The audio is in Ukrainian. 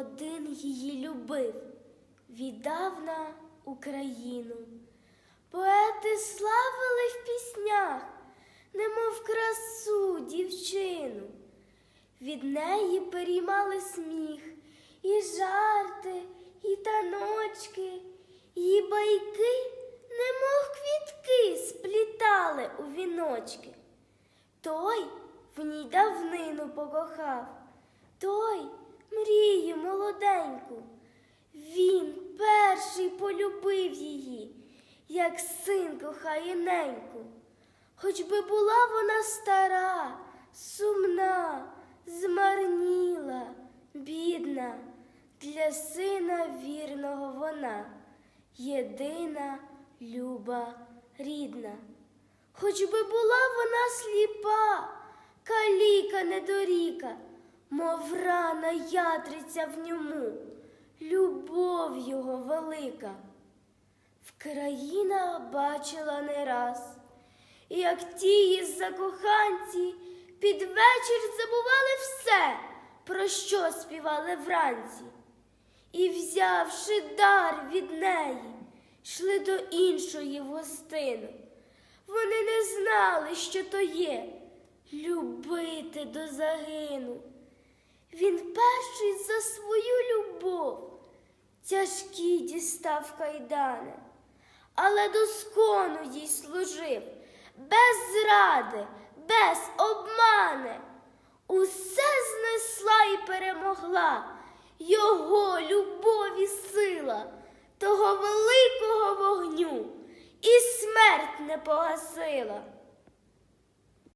один її любив, віддав на Україну. Поети славили в піснях, немов красу дівчину. Від неї переймали сміх, і жарти, і таночки, і байки, немов квітки, сплітали у віночки. Той в ній давнину покохав, той мрію молоденьку. Він перший полюбив її, як син кохає неньку. Хоч би була вона стара, сумна, змарніла, бідна, для сина вірного вона, єдина, люба, рідна. Хоч би була вона сліпа, каліка недоріка, мов рана ятриця в ньому, любов його велика. Вкраїна бачила не раз, як ті із закоханці під вечір забували все, про що співали вранці, і, взявши дар від неї, йшли до іншої в гостину. Вони не знали, що то є любити до загину. Він перший за свою любов тяжкі дістав кайдани, але доскону їй служив, без зради, без обмани. Усе знесла і перемогла його любові сила, того великого вогню, і смерть не погасила.